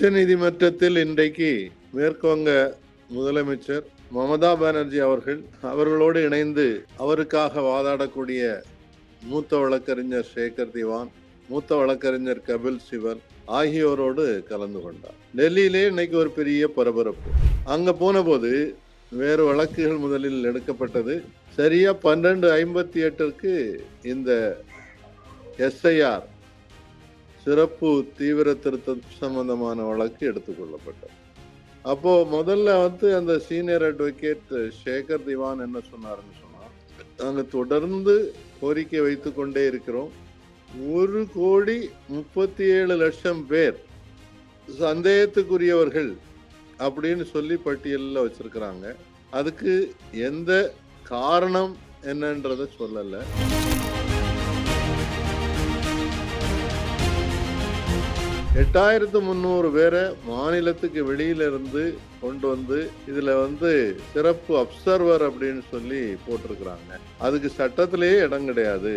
உச்ச நீதிமன்றத்தில் இன்றைக்கு மேற்குவங்க முதலமைச்சர் மமதா பானர்ஜி அவர்கள் அவர்களோடு இணைந்து அவருக்காக வாதாடக்கூடிய மூத்த வழக்கறிஞர் சேகர் திவான் மூத்த வழக்கறிஞர் கபில் சிவன் ஆகியோரோடு கலந்து கொண்டார். டெல்லியிலே இன்னைக்கு ஒரு பெரிய பரபரப்பு. அங்க போன போது வேறு வழக்குகள் முதலில் எடுக்கப்பட்டது. சரியா பன்னெண்டு ஐம்பத்தி எட்டிற்கு இந்த எஸ்ஐஆர் சிறப்பு தீவிர திருத்தம் சம்பந்தமான வழக்கு எடுத்துக்கொள்ளப்பட்டது. அப்போ முதல்ல வந்து அந்த சீனியர் அட்வொகேட் சேகர் திவான் என்ன சொன்னாருன்னு சொன்னால் நாங்கள் தொடர்ந்து கோரிக்கை வைத்து கொண்டே இருக்கிறோம். ஒரு கோடி முப்பத்தி ஏழு லட்சம் பேர் சந்தேகத்துக்குரியவர்கள் அப்படின்னு சொல்லி பட்டியலில் வச்சிருக்கிறாங்க. அதுக்கு எந்த காரணம் என்னன்றதை சொல்லலை. எட்டாயிரத்து முந்நூறு பேரை மாநிலத்துக்கு வெளியில இருந்து கொண்டு வந்து இதில் வந்து சிறப்பு அப்சர்வர் அப்படின்னு சொல்லி போட்டிருக்கிறாங்க. அதுக்கு சட்டத்திலேயே இடம் கிடையாது.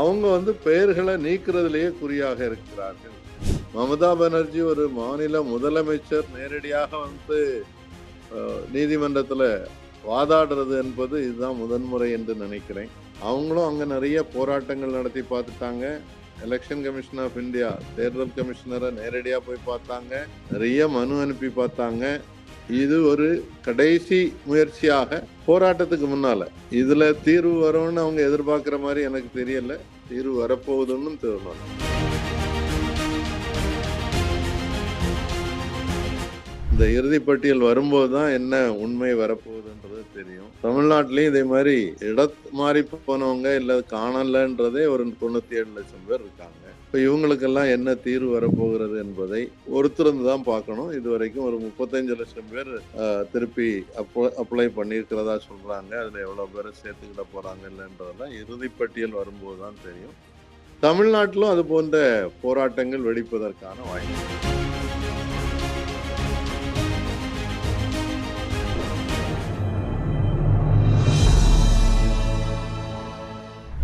அவங்க வந்து பெயர்களை நீக்கிறதுலேயே குறியாக இருக்கிறார்கள். மமதா பானர்ஜி ஒரு மாநில முதலமைச்சர் நேரடியாக வந்து நீதிமன்றத்தில் வாதாடுறது என்பது இதுதான் முதன்முறை என்று நினைக்கிறேன். அவங்களும் அங்கே நிறைய போராட்டங்கள் நடத்தி பார்த்துட்டாங்க. எலெக்ஷன் கமிஷன் ஆஃப் இந்தியா தேர்தல் கமிஷனரை நேரடியாக போய் பார்த்தாங்க. நிறைய மனு அனுப்பி பார்த்தாங்க. இது ஒரு கடைசி முயற்சியாக போராட்டத்துக்கு முன்னால. இதுல தீர்வு வரும்னு அவங்க எதிர்பார்க்கிற மாதிரி எனக்கு தெரியல. தீர்வு வரப்போகுதுன்னு தோணும். இந்த இறுதிப்பட்டியல் வரும்போது தான் என்ன உண்மை வரப்போகுது? தெரியும். தமிழ்நாட்டிலையும் இதே மாதிரி இட மாறி போனவங்க இல்லை காணலன்றதே ஒரு தொண்ணூத்தி ஏழு லட்சம் பேர் இருக்காங்க. இப்ப இவங்களுக்கெல்லாம் என்ன தீர்வு வரப்போகிறது என்பதை ஒருத்தருந்து தான் பார்க்கணும். இது வரைக்கும் ஒரு முப்பத்தஞ்சு லட்சம் பேர் திருப்பி அப்ளை பண்ணியிருக்கிறதா சொல்றாங்க. அதுல எவ்வளவு பேரை சேர்த்துக்கிட போறாங்க இல்லைன்றதெல்லாம் இறுதிப்பட்டியல் வரும்போது தான் தெரியும். தமிழ்நாட்டிலும் அது போன்ற போராட்டங்கள் வெடிப்பதற்கான வாய்ப்பு.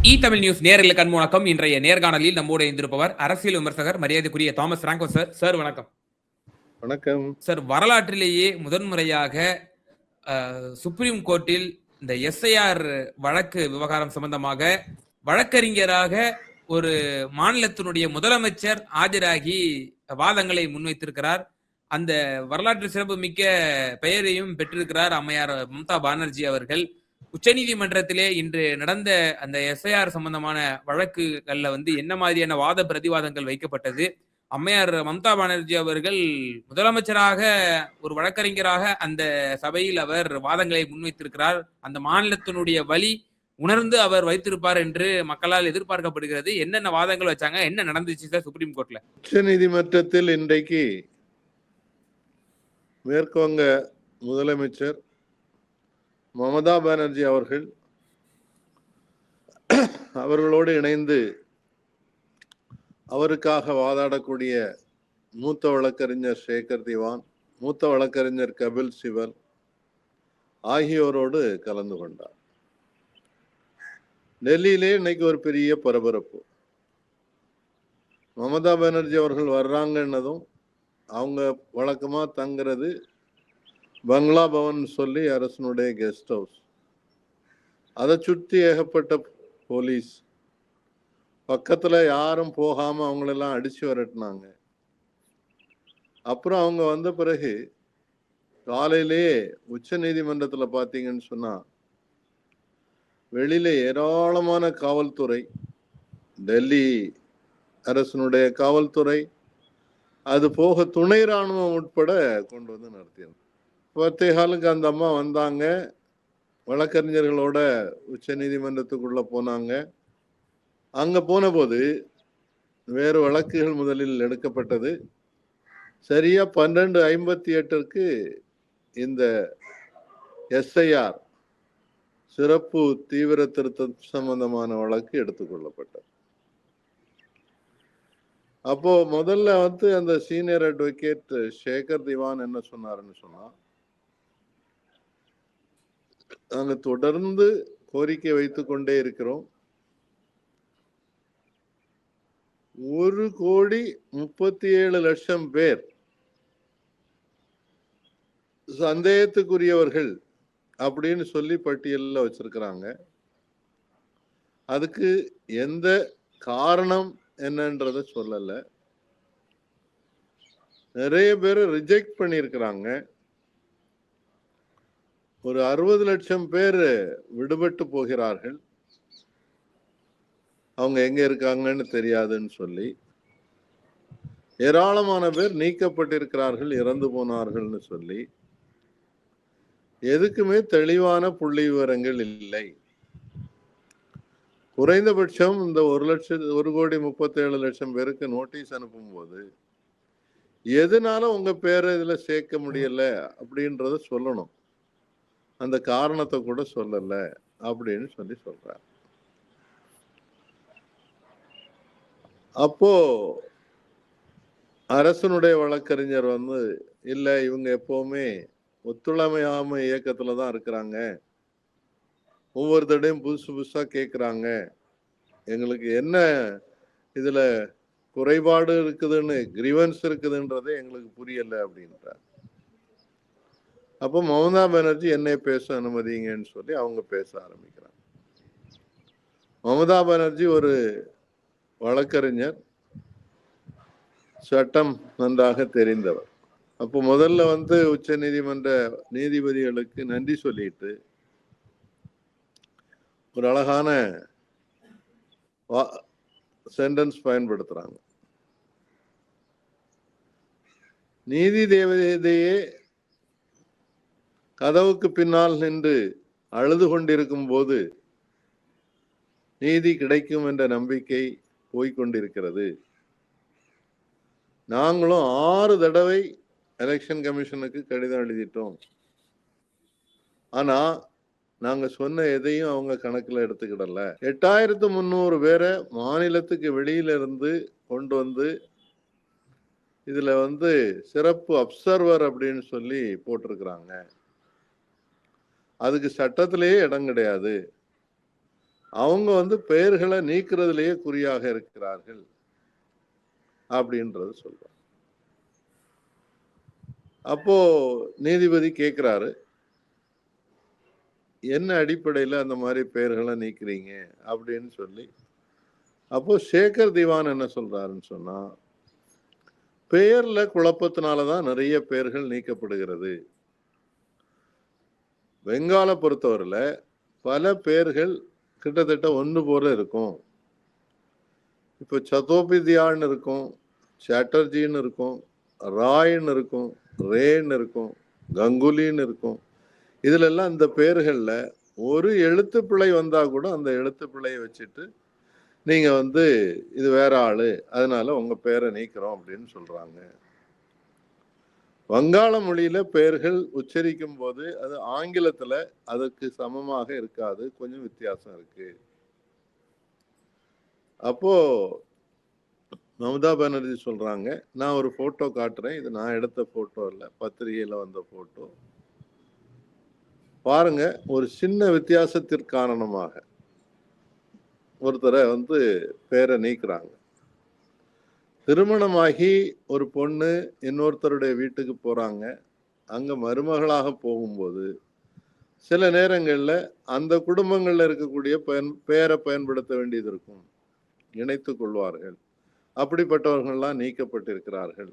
இ தமிழ் நியூஸ் நேரில் கண் வணக்கம் இன்றைய நேர்காணலில் நம்மோடு இருந்திருப்பவர் அரசியல் விமர்சகர் மரியாதைக்குரிய தாமஸ் பிராங்கோ சார். சார் வணக்கம். வணக்கம். சார் வரலாற்றிலேயே முதன்முறையாக சுப்ரீம் கோர்ட்டில் இந்த எஸ்ஐஆர் வழக்கு விவகாரம் சம்பந்தமாக வழக்கறிஞராக ஒரு மாநிலத்தினுடைய முதலமைச்சர் ஆஜராகி வாதங்களை முன்வைத்திருக்கிறார். அந்த வரலாற்று சிறப்பு மிக்க பெயரையும் பெற்றிருக்கிறார் அம்மையார் மம்தா பானர்ஜி அவர்கள். உச்சநீதிமன்றத்திலே இன்று நடந்த அந்த எஸ்ஐஆர் சம்பந்தமான வழக்குகள்ல வந்து என்ன மாதிரியான வாத பிரதிவாதங்கள் வைக்கப்பட்டது? அம்மையார் மம்தா பானர்ஜி அவர்கள் முதலமைச்சராக ஒரு வழக்கறிஞராக அந்த சபையில் அவர் வாதங்களை முன்வைத்திருக்கிறார். அந்த மாநிலத்தினுடைய வழி உணர்ந்து அவர் வைத்திருப்பார் என்று மக்களால் எதிர்பார்க்கப்படுகிறது. என்னென்ன வாதங்கள் வச்சாங்க? என்ன நடந்துச்சு சார் சுப்ரீம் கோர்ட்ல? உச்ச நீதிமன்றத்தில் இன்றைக்கு மேற்குவங்க முதலமைச்சர் மமதா பானர்ஜி அவர்கள் அவர்களோடு இணைந்து அவருக்காக வாதாடக்கூடிய மூத்த வழக்கறிஞர் சேகர் திவான் மூத்த வழக்கறிஞர் கபில் சிவன் ஆகியோரோடு கலந்து கொண்டார். டெல்லியிலே இன்னைக்கு ஒரு பெரிய பரபரப்பு. மமதா பானர்ஜி அவர்கள் வர்றாங்கன்னதும் அவங்க வழக்கமாக தங்கிறது பங்களா பவன் சொல்லி அரசனுடைய கெஸ்ட் ஹவுஸ். அதை சுற்றி ஏகப்பட்ட போலீஸ். பக்கத்தில் யாரும் போகாமல் அவங்களெல்லாம் அடித்து விரட்டினாங்க. அப்புறம் அவங்க வந்த பிறகு காலையிலேயே உச்ச நீதிமன்றத்தில் பார்த்தீங்கன்னு சொன்னா வெளியில ஏராளமான காவல்துறை டெல்லி அரசனுடைய காவல்துறை அது போக துணை ராணுவம் உட்பட கொண்டு வந்து நடத்தியிருந்தோம் பத்தே காலுக்கு அந்த அம்மா வந்தாங்க. வழக்கறிஞர்களோட உச்ச நீதிமன்றத்துக்குள்ள போனாங்க. அங்க போன போது வேறு வழக்குகள் முதலில் எடுக்கப்பட்டது. சரியா பன்னெண்டு ஐம்பத்தி எட்டிற்கு இந்த எஸ்ஐஆர் சிறப்பு தீவிர திருத்தம் சம்பந்தமான வழக்கு எடுத்துக்கொள்ளப்பட்டது அப்போ முதல்ல வந்து அந்த சீனியர் அட்வொகேட் சேகர் திவான் என்ன சொன்னாருன்னு சொன்னா நாங்கள் தொடர்ந்து கோரிக்கை வைத்து கொண்டே இருக்கிறோம். ஒரு கோடி முப்பத்தி ஏழு லட்சம் பேர் சந்தேகத்துக்குரியவர்கள் அப்படின்னு சொல்லி பட்டியலில் வச்சிருக்கிறாங்க. அதுக்கு எந்த காரணம் என்னன்றத சொல்லலை. நிறைய பேர் ரிஜெக்ட் பண்ணியிருக்கிறாங்க. ஒரு அறுபது லட்சம் பேர் விடுபட்டு போகிறார்கள். அவங்க எங்க இருக்காங்கன்னு தெரியாதுன்னு சொல்லி ஏராளமான பேர் நீக்கப்பட்டிருக்கிறார்கள் இறந்து போனார்கள்னு சொல்லி. எதுக்குமே தெளிவான புள்ளி விவரங்கள் இல்லை. குறைந்தபட்சம் இந்த ஒரு லட்சம் ஒரு கோடி முப்பத்தேழு லட்சம் பேருக்கு நோட்டீஸ் அனுப்பும்போது எதனால உங்க பேரை இதுல சேர்க்க முடியல அப்படின்றத சொல்லணும். அந்த காரணத்தை கூட சொல்லல அப்படின்னு சொல்லி சொல்றார். அப்போ அரசனுடைய வழக்கறிஞர் வந்து இல்ல இவங்க எப்பவுமே ஒத்துழைமையாமை இயக்கத்துல தான் இருக்கிறாங்க. ஒவ்வொரு தடையும் புதுசு புதுசா கேக்குறாங்க. எங்களுக்கு என்ன இதுல குறைபாடு இருக்குதுன்னு கிரிவன்ஸ் இருக்குதுன்றதே எங்களுக்கு புரியல அப்படின்றார். அப்போ மமதா பானர்ஜி என்னை பேச அனுமதிங்கன்னு சொல்லி அவங்க பேச ஆரம்பிக்கிறாங்க. மமதா பானர்ஜி ஒரு வழக்கறிஞர் சட்டம் நன்றாக தெரிந்தவர். அப்போ முதல்ல வந்து உச்ச நீதிமன்ற நீதிபதிகளுக்கு நன்றி சொல்லிட்டு ஒரு அழகான சென்டென்ஸ் பயன்படுத்துறாங்க. நீதி தேவதையே கதவுக்கு பின்னால் நின்று அழுது கொண்டிருக்கும் போது நீதி கிடைக்கும் என்ற நம்பிக்கை போய்கொண்டிருக்கிறது நாங்களும் ஆறு தடவை எலெக்ஷன் கமிஷனுக்கு கடிதம் எழுதிட்டோம். ஆனா நாங்க சொன்ன எதையும் அவங்க கணக்குல எடுத்துக்கிடல. எட்டாயிரத்து முந்நூறு பேரை மாநிலத்துக்கு வெளியில இருந்து கொண்டு வந்து இதுல வந்து சிறப்பு அப்சர்வர் அப்படின்னு சொல்லி போட்டிருக்கிறாங்க. அதுக்கு சட்டத்திலேயே இடம் கிடையாது. அவங்க வந்து பெயர்களை நீக்கிறதுலேயே குறியாக இருக்கிறார்கள் அப்படின்றது சொல்றாங்க அப்போ நீதிபதி கேட்குறாரு என்ன அடிப்படையில் அந்த மாதிரி பெயர்களை நீக்கிறீங்க? அப்படின்னு சொல்லி. அப்போ சேகர் திவான் என்ன சொல்றாருன்னு சொன்னா பெயர்ல குழப்பத்தினாலதான் நிறைய பெயர்கள் நீக்கப்படுகிறது. பெங்காலை பொறுத்தவரையில் பல பேர்கள் கிட்டத்தட்ட ஒன்று போல இருக்கும். இப்போ சதோபிதியான்னு இருக்கும் சாட்டர்ஜின்னு இருக்கும் ராய்ன்னு இருக்கும் ரேன்னு இருக்கும் கங்குலின்னு இருக்கும். இதுலெல்லாம் இந்த பேர்களில் ஒரு எழுத்து பிழை வந்தால் கூட அந்த எழுத்து பிழையை வச்சுட்டு நீங்கள் வந்து இது வேற ஆள் அதனால உங்கள் பேரை நீக்கிறோம் அப்படின்னு சொல்கிறாங்க வங்காள மொழியில பெயர்கள் உச்சரிக்கும் போது அது ஆங்கிலத்துல அதுக்கு சமமாக இருக்காது. கொஞ்சம் வித்தியாசம் இருக்கு. அப்போ மமதா பானர்ஜி சொல்றாங்க நான் ஒரு போட்டோ காட்டுறேன். இது நான் எடுத்த போட்டோ இல்லை பத்திரிகையில வந்த போட்டோ பாருங்க ஒரு சின்ன வித்தியாசத்திற்கு காரணமாக ஒருத்தரை வந்து பேரை நீக்கிறாங்க. திருமணமாகி ஒரு பொண்ணு இன்னொருத்தருடைய வீட்டுக்கு போகிறாங்க அங்கே மருமகளாக போகும்போது சில நேரங்களில் அந்த குடும்பங்களில் இருக்கக்கூடிய பயன் பெயரை பயன்படுத்த வேண்டியது இருக்கும். இணைத்து கொள்வார்கள். அப்படிப்பட்டவர்கள்லாம் நீக்கப்பட்டிருக்கிறார்கள்.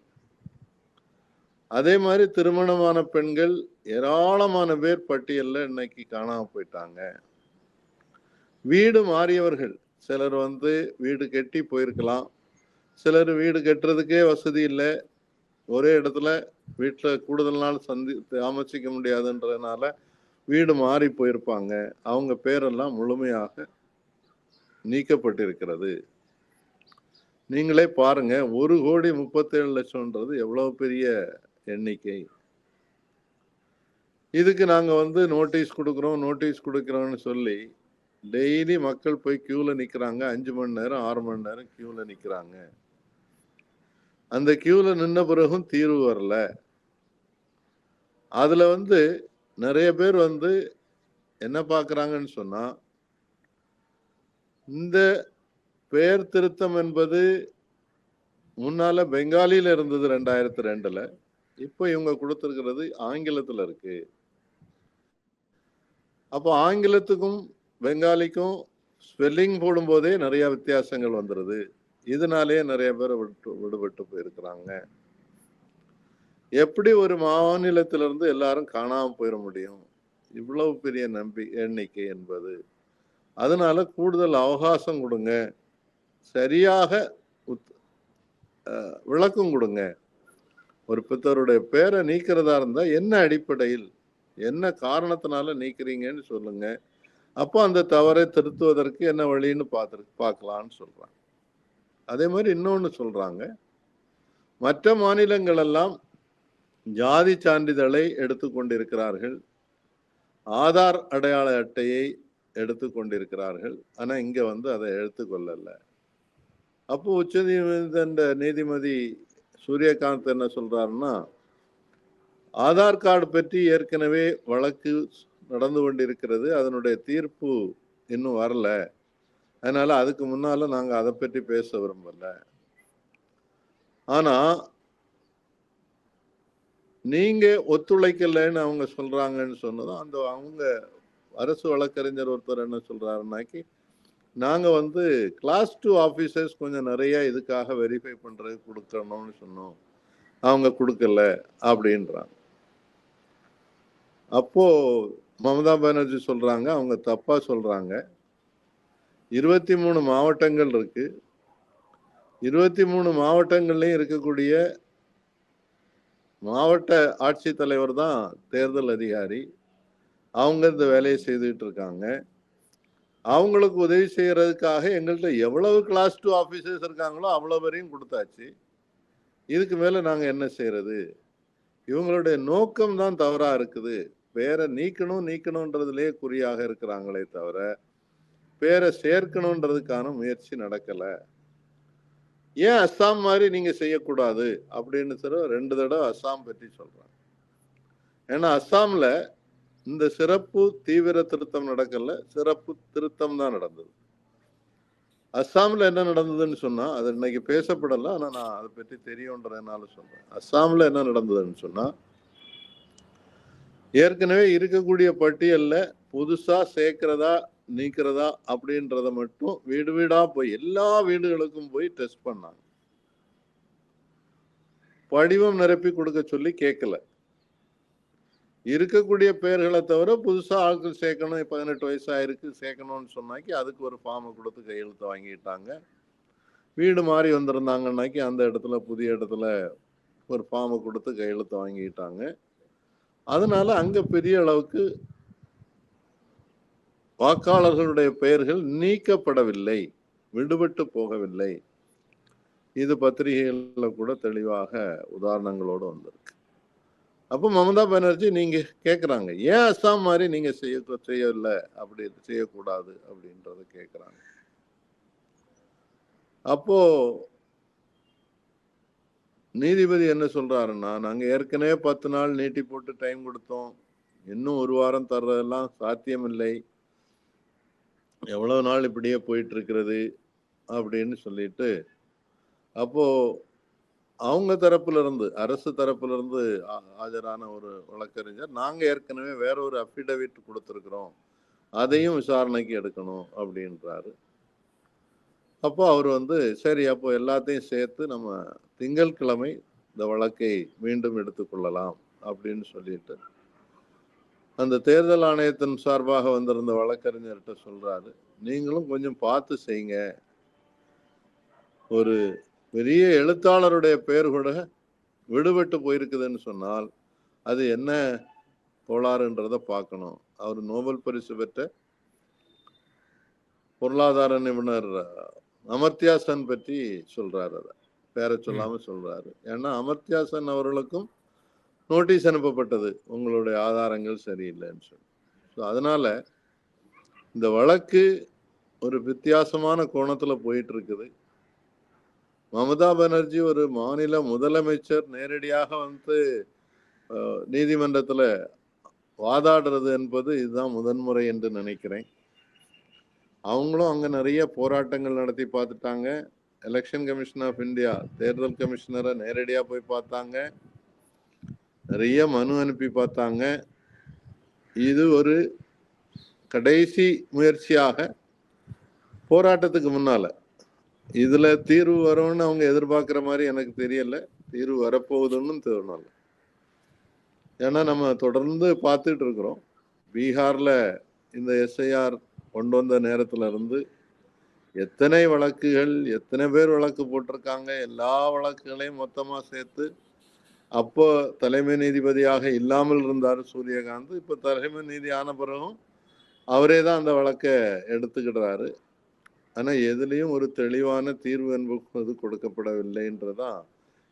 அதே மாதிரி திருமணமான பெண்கள் ஏராளமான பேர் பட்டியலில் இன்னைக்கு காணாமல் போயிட்டாங்க. வீடு மாறியவர்கள். சிலர் வந்து வீடு கட்டி போயிருக்கலாம். சிலர் வீடு கட்டுறதுக்கே வசதி இல்லை. ஒரே இடத்துல வீட்டில் கூடுதல் நாள் சந்தி தாமசிக்க முடியாதுன்றதுனால வீடு மாறி போயிருப்பாங்க. அவங்க பேரெல்லாம் முழுமையாக நீக்கப்பட்டிருக்கிறது. நீங்களே பாருங்க ஒரு கோடி முப்பத்தேழு லட்சம்ன்றது எவ்வளவு பெரிய எண்ணிக்கை. இதுக்கு நாங்கள் வந்து நோட்டீஸ் கொடுக்குறோம் நோட்டீஸ் கொடுக்குறோம்னு சொல்லி டெய்லி மக்கள் போய் க்யூவில் நிற்கிறாங்க அஞ்சு மணி நேரம் ஆறு மணி நேரம் க்யூவில் நிற்கிறாங்க அந்த கியூல நின்ன பிறகும் தீர்வு வரல. அதுல வந்து நிறைய பேர் வந்து என்ன பார்க்குறாங்கன்னு சொன்னா இந்த பெயர் திருத்தம் என்பது முன்னால பெங்காலியில் இருந்தது ரெண்டாயிரத்தி ரெண்டுல. இப்போ இவங்க கொடுத்துருக்கிறது ஆங்கிலத்துல இருக்கு. அப்போ ஆங்கிலத்துக்கும் பெங்காலிக்கும் ஸ்பெல்லிங் போடும்போதே நிறைய வித்தியாசங்கள் வந்துடுது இதனாலே நிறைய பேர் விட்டு விடுபட்டு போயிருக்கிறாங்க. எப்படி ஒரு மாநிலத்திலிருந்து எல்லாரும் காணாமல் போயிட முடியும்? இவ்வளவு பெரிய நம்பி எண்ணிக்கை என்பது. அதனால கூடுதல் அவகாசம் கொடுங்க. சரியாக உத்- விளக்கம் கொடுங்க. ஒரு பித்தருடைய பேரை நீக்கிறதா இருந்தால் என்ன அடிப்படையில் என்ன காரணத்தினால நீக்கிறீங்கன்னு சொல்லுங்க. அப்போ அந்த தவறை திருத்துவதற்கு என்ன வழின்னு பார்த்து பார்க்கலான்னு சொல்கிறாங்க அதே மாதிரி இன்னொன்று சொல்றாங்க. மற்ற மாநிலங்கள் எல்லாம் ஜாதி சான்றிதழை எடுத்துக்கொண்டிருக்கிறார்கள். ஆதார் அடையாள அட்டையை எடுத்துக்கொண்டிருக்கிறார்கள். ஆனால் இங்கே வந்து அதை எடுத்துக்கொள்ளலை. அப்போ உச்ச நீதிமன்ற நீதிமதி சூரியகாந்த் என்ன சொல்றாருன்னா ஆதார் கார்டு பற்றி ஏற்கனவே வழக்கு நடந்து கொண்டிருக்கிறது. அதனுடைய தீர்ப்பு இன்னும் வரல. அதனால அதுக்கு முன்னால நாங்க அதை பற்றி பேச விரும்பல. ஆனா நீங்க ஒத்துழைக்கலைன்னு அவங்க சொல்றாங்கன்னு சொன்னதும் அந்த அவங்க அரசு வழக்கறிஞர் ஒருத்தர் என்ன சொல்றாருனாக்கி நாங்க வந்து கிளாஸ் டூ ஆஃபீஸர்ஸ் கொஞ்சம் நிறைய இதுக்காக வெரிஃபை பண்றது கொடுக்கணும்னு சொன்னோம். அவங்க கொடுக்கல அப்படின்றாங்க. அப்போ மமதா பானர்ஜி சொல்றாங்க அவங்க தப்பா சொல்றாங்க. இருபத்தி மூணு மாவட்டங்கள் இருக்கு. இருபத்தி மூணு மாவட்டங்கள்லையும் இருக்கக்கூடிய மாவட்ட ஆட்சித்தலைவர் தான் தேர்தல் அதிகாரி. அவங்க இந்த வேலையை செய்துக்கிட்டு இருக்காங்க. அவங்களுக்கு உதவி செய்கிறதுக்காக எங்கள்கிட்ட எவ்வளவு கிளாஸ் டூ ஆஃபீஸர்ஸ் இருக்காங்களோ அவ்வளோ பேரையும் கொடுத்தாச்சு. இதுக்கு மேலே நாங்கள் என்ன செய்கிறது இவங்களுடைய நோக்கம் தான் தவறாக இருக்குது. பேரை நீக்கணும் நீக்கணுன்றதுலேயே குறியாக இருக்கிறாங்களே தவிர பேரை சேர்க்கணுன்றதுக்கான முயற்சி நடக்கலை. ஏன் அஸ்ஸாம் மாதிரி நீங்க செய்யக்கூடாது அப்படின்னு சொல்ல ரெண்டு தடவை அஸ்ஸாம் பற்றி சொல்றாங்க. ஏன்னா அஸ்ஸாம்ல இந்த சிறப்பு தீவிர திருத்தம் நடக்கல சிறப்பு திருத்தம் தான் நடந்தது. அஸ்ஸாம்ல என்ன நடந்ததுன்னு சொன்னா அது இன்னைக்கு பேசப்படல ஆனா நான் அதை பற்றி தெரியுன்றதுனால சொல்றேன். அஸ்ஸாம்ல என்ன நடந்ததுன்னு சொன்னா ஏற்கனவே இருக்கக்கூடிய பட்டியல்ல புதுசா சேர்க்கிறதா நீக்கிறதா அப்படின்றத மட்டும் வீடு வீடா போய் எல்லா வீடுகளுக்கும் போய் டெஸ்ட் பண்ணாங்க. படிவம் நிரப்பி கொடுக்க சொல்லி கேட்கல. இருக்கக்கூடிய பெயர்களை தவிர புதுசா ஆட்கள் சேர்க்கணும் பதினெட்டு வயசு ஆயிருக்கு சேர்க்கணும்னு சொன்னாக்கி அதுக்கு ஒரு ஃபார்மை கொடுத்து கையெழுத்து வாங்கிட்டாங்க. வீடு மாறி வந்திருந்தாங்கன்னாக்கி அந்த இடத்துல புதிய இடத்துல ஒரு ஃபார்மை கொடுத்து கையெழுத்து வாங்கிட்டாங்க. அதனால அங்க பெரிய அளவுக்கு வாக்காளர்களுடைய பெயர்கள் நீக்கப்படவில்லை விடுபட்டு போகவில்லை. இது பத்திரிகைகளில் கூட தெளிவாக உதாரணங்களோடு வந்திருக்கு. அப்போ மமதா பானர்ஜி நீங்க கேட்குறாங்க ஏன் அஸ்ஸாம் மாதிரி நீங்க செய்ய செய்யவில்லை அப்படி செய்யக்கூடாது? அப்படின்றத கேட்குறாங்க அப்போ நீதிபதி என்ன சொல்றாருன்னா நாங்கள் ஏற்கனவே பத்து நாள் நீட்டி போட்டு டைம் கொடுத்தோம். இன்னும் ஒரு வாரம் தர்றதெல்லாம் சாத்தியமில்லை. எவ்வளவு நாள் இப்படியே போயிட்டு இருக்கிறது அப்படின்னு சொல்லிட்டு அப்போ அவங்க தரப்புல இருந்து அரசு தரப்புல இருந்து ஆஜரான ஒரு வழக்கறிஞர் நாங்க ஏற்கனவே வேற ஒரு அஃபிடவிட் கொடுத்துருக்குறோம். அதையும் விசாரணைக்கு எடுக்கணும் அப்படின்றாரு. அப்போ அவர் வந்து சரி அப்போ எல்லாத்தையும் சேர்த்து நம்ம திங்கட்கிழமை இந்த வழக்கை மீண்டும் எடுத்துக்கொள்ளலாம் அப்படின்னு சொல்லிட்டு அந்த தேர்தல் ஆணையத்தின் சார்பாக வந்திருந்த வழக்கறிஞர்கிட்ட சொல்றாரு. நீங்களும் கொஞ்சம் பார்த்து செய்யுங்க. ஒரு பெரிய எழுத்தாளருடைய பெயர் கூட விடுபட்டு போயிருக்குதுன்னு சொன்னால் அது என்ன கோளாறுன்றத பார்க்கணும். அவர் நோபல் பரிசு பெற்ற பொருளாதார நிபுணர் அமர்த்தியாசன் அமர்த்தியா சென் பற்றி சொல்றாரு அதை. பேரை சொல்லாம சொல்றாரு. ஏன்னா அமர்த்தியா சென் அவர்களுக்கும் நோட்டீஸ் அனுப்பப்பட்டது. உங்களுடைய ஆதாரங்கள் சரியில்லைன்னு சொல்லி. ஸோ அதனால் இந்த வழக்கு ஒரு வித்தியாசமான கோணத்துல போயிட்டு இருக்குது மமதா பானர்ஜி ஒரு மாநில முதலமைச்சர் நேரடியாக வந்து நீதிமன்றத்தில் நீதிமன்றத்துல வாதாடுறது என்பது இதுதான் முதன்முறை என்று நினைக்கிறேன். அவங்களும் அங்க நிறைய போராட்டங்கள் நடத்தி பார்த்துட்டாங்க. எலெக்ஷன் கமிஷன் ஆஃப் இந்தியா தேர்தல் கமிஷனரை நேரடியா போய் பார்த்தாங்க. நிறைய மனு அனுப்பி பார்த்தாங்க. இது ஒரு கடைசி முயற்சியாக போராட்டத்துக்கு முன்னால. இதில் தீர்வு வரும்னு அவங்க எதிர்பார்க்குற மாதிரி எனக்கு தெரியல. தீர்வு வரப்போகுதுன்னு தோணலை. ஏன்னா நம்ம தொடர்ந்து பார்த்துட்டு இருக்கிறோம். பீகாரில் இந்த எஸ்ஐஆர் கொண்டு வந்த நேரத்துல இருந்து எத்தனை வழக்குகள் எத்தனை பேர் வழக்கு போட்டிருக்காங்க எல்லா வழக்குகளையும் மொத்தமாக சேர்த்து அப்போ தலைமை நீதிபதியாக இல்லாமல் இருந்தார் சூரியகாந்த். இப்போ தலைமை நீதி ஆன பிறகும் அவரே தான் அந்த வழக்கை எடுத்துக்கிடுறாரு. ஆனால் எதுலேயும் ஒரு தெளிவான தீர்வு என்பது கொடுக்கப்படவில்லைன்றதான்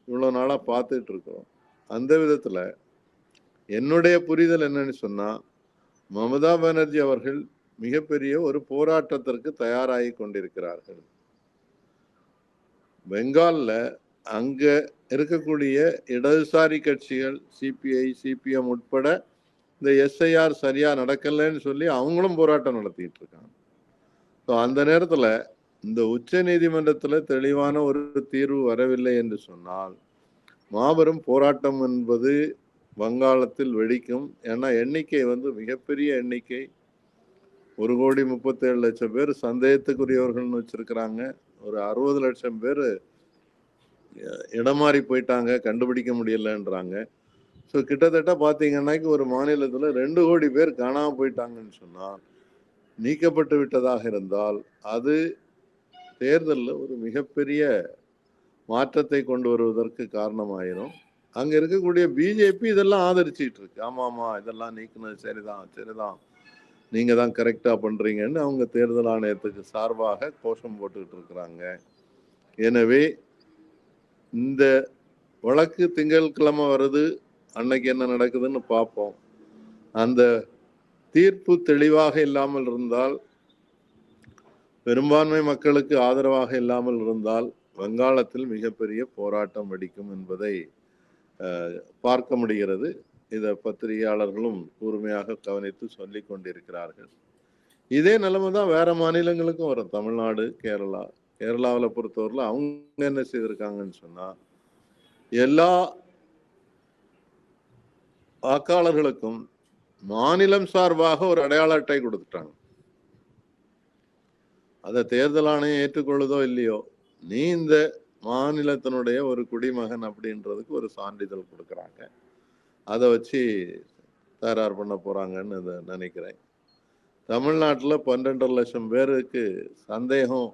இவ்வளோ நாளாக பார்த்துட்டு இருக்கிறோம். அந்த விதத்தில் என்னுடைய புரிதல் என்னன்னு சொன்னால் மமதா பானர்ஜி அவர்கள் மிகப்பெரிய ஒரு போராட்டத்திற்கு தயாராகி கொண்டிருக்கிறார்கள். பெங்காலில் அங்கே இருக்கக்கூடிய இடதுசாரி கட்சிகள் சிபிஐ சிபிஎம் உட்பட இந்த எஸ்ஐஆர் சரியாக நடக்கலைன்னு சொல்லி அவங்களும் போராட்டம் நடத்திக்கிட்டு இருக்காங்க. ஸோ அந்த நேரத்தில் இந்த உச்ச நீதிமன்றத்தில் தெளிவான ஒரு தீர்வு வரவில்லை என்று சொன்னால் மாபெரும் போராட்டம் என்பது வங்காளத்தில் வெடிக்கும். ஏன்னா எண்ணிக்கை வந்து மிகப்பெரிய எண்ணிக்கை. ஒரு கோடி முப்பத்தேழு லட்சம் பேர் சந்தேகத்துக்குரியவர்கள்னு வச்சிருக்கிறாங்க. ஒரு அறுபது லட்சம் பேர் இடம் மாறி போயிட்டாங்க கண்டுபிடிக்க முடியலன்றாங்க. ஸோ கிட்டத்தட்ட பார்த்தீங்கன்னாக்கி ஒரு மாநிலத்தில் ரெண்டு கோடி பேர் காணாமல் போயிட்டாங்கன்னு சொன்னால் நீக்கப்பட்டு விட்டதாக இருந்தால் அது தேர்தலில் ஒரு மிகப்பெரிய மாற்றத்தை கொண்டு வருவதற்கு காரணமாயிரும். அங்கே இருக்கக்கூடிய பிஜேபி இதெல்லாம் ஆதரிச்சிட்டு இருக்கு. ஆமாம் ஆமாம் இதெல்லாம் நீக்கினது சரிதான் சரிதான். நீங்கள் தான் கரெக்டாக பண்ணுறீங்கன்னு அவங்க தேர்தல் ஆணையத்துக்கு சார்பாக கோஷம் போட்டுக்கிட்டு இருக்கிறாங்க. எனவே இந்த வழக்கு திங்கட்கிழமை வருது. அன்னைக்கு என்ன நடக்குதுன்னு பார்ப்போம். அந்த தீர்ப்பு தெளிவாக இல்லாமல் இருந்தால் பெரும்பான்மை மக்களுக்கு ஆதரவாக இல்லாமல் இருந்தால் வங்காளத்தில் மிகப்பெரிய போராட்டம் வெடிக்கும் என்பதை பார்க்க முடிகிறது. இதை பத்திரிகையாளர்களும் கூர்மையாக கவனித்து சொல்லிக் கொண்டிருக்கிறார்கள். இதே நிலைமை தான் வேற மாநிலங்களுக்கும் வரும். தமிழ்நாடு கேரளா கேரளாவில் பொறுத்தவரையில் அவங்க என்ன செய்திருக்காங்கன்னு சொன்னால் எல்லா வாக்காளர்களுக்கும் மாநிலம் சார்பாக ஒரு அடையாள அட்டை கொடுத்துட்டாங்க. அதை தேர்தல் ஆணையம் ஏற்றுக்கொள்ளுதோ இல்லையோ நீ இந்த மாநிலத்தினுடைய ஒரு குடிமகன் அப்படின்றதுக்கு ஒரு சான்றிதழ் கொடுக்குறாங்க. அதை வச்சு தயார் பண்ண போறாங்கன்னு நினைக்கிறேன். தமிழ்நாட்டில் பன்னெண்டரை லட்சம் பேருக்கு சந்தேகம்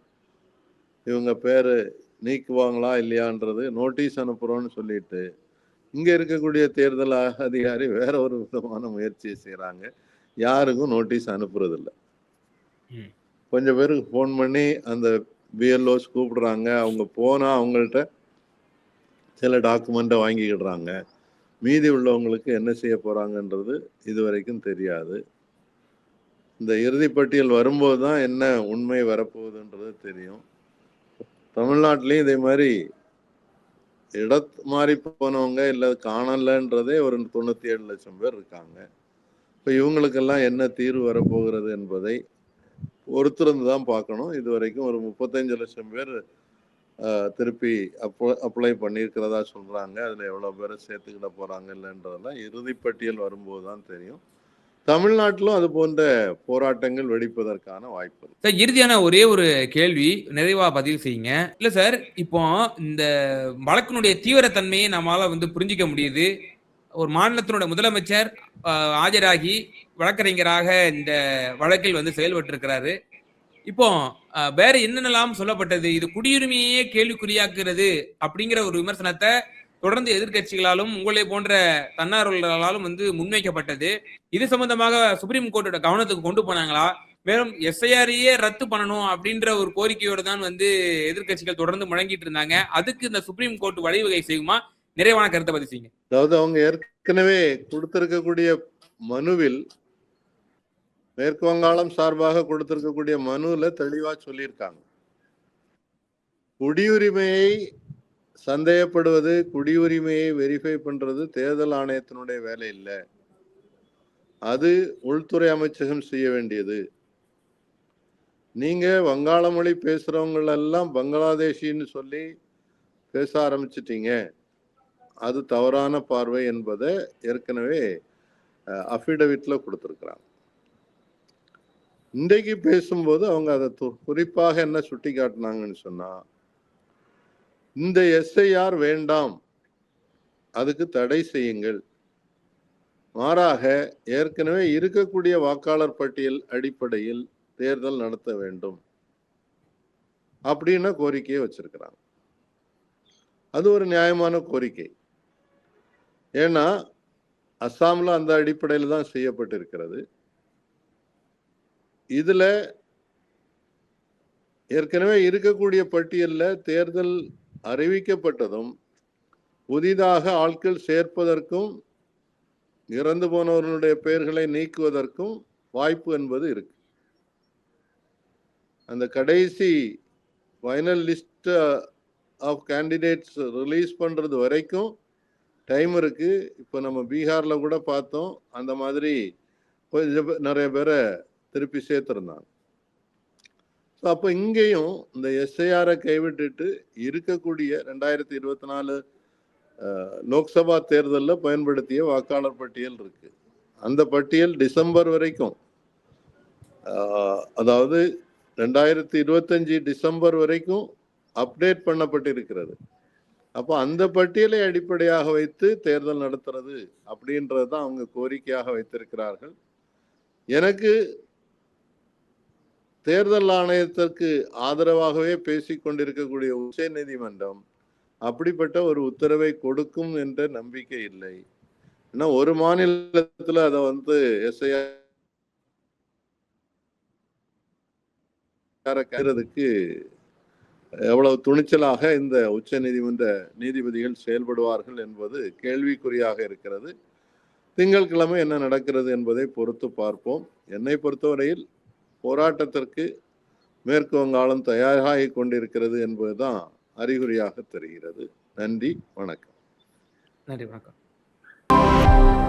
இவங்க பேர் நீக்குவாங்களா இல்லையான்றது நோட்டீஸ் அனுப்புகிறோன்னு சொல்லிட்டு இங்கே இருக்கக்கூடிய தேர்தல் அதிகாரி வேற ஒரு விதமான முயற்சியை செய்கிறாங்க யாருக்கும் நோட்டீஸ் அனுப்புறதில்ல. கொஞ்சம் பேருக்கு ஃபோன் பண்ணி அந்த பிஎல்ஓஸ் கூப்பிடுறாங்க. அவங்க போனால் அவங்கள்ட்ட சில டாக்குமெண்ட்டை வாங்கிக்கிடுறாங்க. மீதி உள்ளவங்களுக்கு என்ன செய்ய போகிறாங்கன்றது இது வரைக்கும் தெரியாது. இந்த இறுதிப்பட்டியல் வரும்போது தான் என்ன உண்மை வரப்போகுதுன்றது தெரியும். தமிழ்நாட்டிலையும் இதே மாதிரி இடத் மாறி போனவங்க இல்லை காணலன்றதே ஒரு தொண்ணூற்றி ஏழு லட்சம் பேர் இருக்காங்க. இப்போ இவங்களுக்கெல்லாம் என்ன தீர்வு வரப்போகிறது என்பதை ஒருத்தருந்து தான் பார்க்கணும். இது வரைக்கும் ஒரு முப்பத்தஞ்சு லட்சம் பேர் திருப்பி அப்ளை அப்ளை பண்ணியிருக்கிறதா சொல்கிறாங்க அதில் எவ்வளோ பேரை சேர்த்துக்கிட போகிறாங்க இல்லைன்றதெல்லாம் இறுதிப்பட்டியல் வரும்போது தான் தெரியும். தமிழ்நாட்டிலும் அது போன்ற போராட்டங்கள் வெடிப்பதற்கான வாய்ப்பு சார் இறுதியான ஒரே ஒரு கேள்வி நிறைவா பதிவு செய்யுங்க. இல்ல சார் இப்போ இந்த வழக்கினுடைய தீவிரத்தன்மையை நம்மளால வந்து புரிஞ்சிக்க முடியுது. ஒரு மாநிலத்தினுடைய முதலமைச்சர் ஆஜராகி வழக்கறிஞராக இந்த வழக்கில் வந்து செயல்பட்டு இருக்கிறாரு இப்போ வேற என்னென்னலாம் சொல்லப்பட்டது? இது குடியுரிமையே கேள்விக்குறியாக்குறது அப்படிங்கிற ஒரு விமர்சனத்தை தொடர்ந்து எதிர்க்கட்சிகளாலும் உங்களை போன்ற தன்னார்வலர்களாலும் வந்து முன்வைக்கப்பட்டது. இது சம்பந்தமாக சுப்ரீம் கோர்ட்டோட கவனத்துக்கு கொண்டு போனாங்களா? மேலும் எஸ்ஐஆரையே ரத்து பண்ணணும் அப்படின்ற ஒரு கோரிக்கையோடு தான் வந்து எதிர்கட்சிகள் தொடர்ந்து முழங்கிட்டு இருந்தாங்க. அதுக்கு இந்த சுப்ரீம் கோர்ட் வழிவகை செய்யுமா? நிறைவான கருத்தை பதிவு அதாவது அவங்க ஏற்கனவே கொடுத்திருக்கக்கூடிய மனுவில் மேற்கு வங்காளம் சார்பாக கொடுத்திருக்கக்கூடிய மனுவில் தெளிவா சொல்லியிருக்காங்க. குடியுரிமையை சந்தேகப்படுவது குடியுரிமையை வெரிஃபை பண்ணுறது தேர்தல் ஆணையத்தினுடைய வேலை இல்லை. அது உள்துறை அமைச்சகம் செய்ய வேண்டியது. நீங்கள் வங்காள மொழி பேசுகிறவங்களெல்லாம் பங்களாதேஷின்னு சொல்லி பேச ஆரம்பிச்சிட்டீங்க. அது தவறான பார்வை என்பதை ஏற்கனவே அஃபிடவிட்டில் கொடுத்துருக்குறாங்க. இன்றைக்கு பேசும்போது அவங்க அதை து- குறிப்பாக என்ன சுட்டி காட்டினாங்கன்னு சொன்னால் இந்த எஸ்ஐஆர் வேண்டாம். அதுக்கு தடை செய்யுங்கள். மாறாக ஏற்கனவே இருக்கக்கூடிய வாக்காளர் பட்டியல் அடிப்படையில் தேர்தல் நடத்த வேண்டும். அப்படின்னு கோரிக்கையை வச்சிருக்கிறாங்க. அது ஒரு நியாயமான கோரிக்கை. ஏன்னா அஸ்ஸாமில் அந்த அடிப்படையில் தான் செய்யப்பட்டிருக்கிறது. இதுல ஏற்கனவே இருக்கக்கூடிய பட்டியல்ல தேர்தல் அறிவிக்கப்பட்டதும் புதிதாக ஆட்கள் சேர்ப்பதற்கும் இறந்து போனவர்களுடைய பெயர்களை நீக்குவதற்கும் வாய்ப்பு என்பது இருக்கு. அந்த கடைசி final list of candidates release பண்ணுறது வரைக்கும் டைம் இருக்குது இப்போ நம்ம பீகாரில் கூட பார்த்தோம். அந்த மாதிரி கொஞ்சம் நிறைய பேரை திருப்பி சேர்த்துருந்தாங்க. ஸோ அப்போ இங்கேயும் இந்த எஸ்ஐஆரை கைவிட்டுட்டு இருக்கக்கூடிய ரெண்டாயிரத்தி இருபத்தி நாலு லோக்சபா தேர்தலில் பயன்படுத்திய வாக்காளர் பட்டியல் இருக்கு. அந்த பட்டியல் டிசம்பர் வரைக்கும் அதாவது ரெண்டாயிரத்தி இருபத்தஞ்சு டிசம்பர் வரைக்கும் அப்டேட் பண்ணப்பட்டிருக்கிறது. அப்போ அந்த பட்டியலை அடிப்படையாக வைத்து தேர்தல் நடத்துறது அப்படின்றது தான் அவங்க கோரிக்கையாக வைத்திருக்கிறார்கள். எனக்கு தேர்தல் ஆணையத்திற்கு ஆதரவாகவே பேசிக் கொண்டிருக்கக்கூடிய உச்ச நீதிமன்றம் அப்படிப்பட்ட ஒரு உத்தரவை கொடுக்கும் என்ற நம்பிக்கை இல்லை. ஏன்னா ஒரு மாநிலத்துல அதை வந்து எஸ்ஐஆர் எவ்வளவு துணிச்சலாக இந்த உச்ச நீதிமன்ற நீதிபதிகள் செயல்படுவார்கள் என்பது கேள்விக்குறியாக இருக்கிறது. திங்கட்கிழமை என்ன நடக்கிறது என்பதை பொறுத்து பார்ப்போம். என்னை பொறுத்தவரையில் போராட்டத்திற்கு மேற்கு வங்காளம் தயாராகி கொண்டிருக்கிறது என்பதுதான் அறிகுறியாக தெரிகிறது. நன்றி வணக்கம். நன்றி வணக்கம்.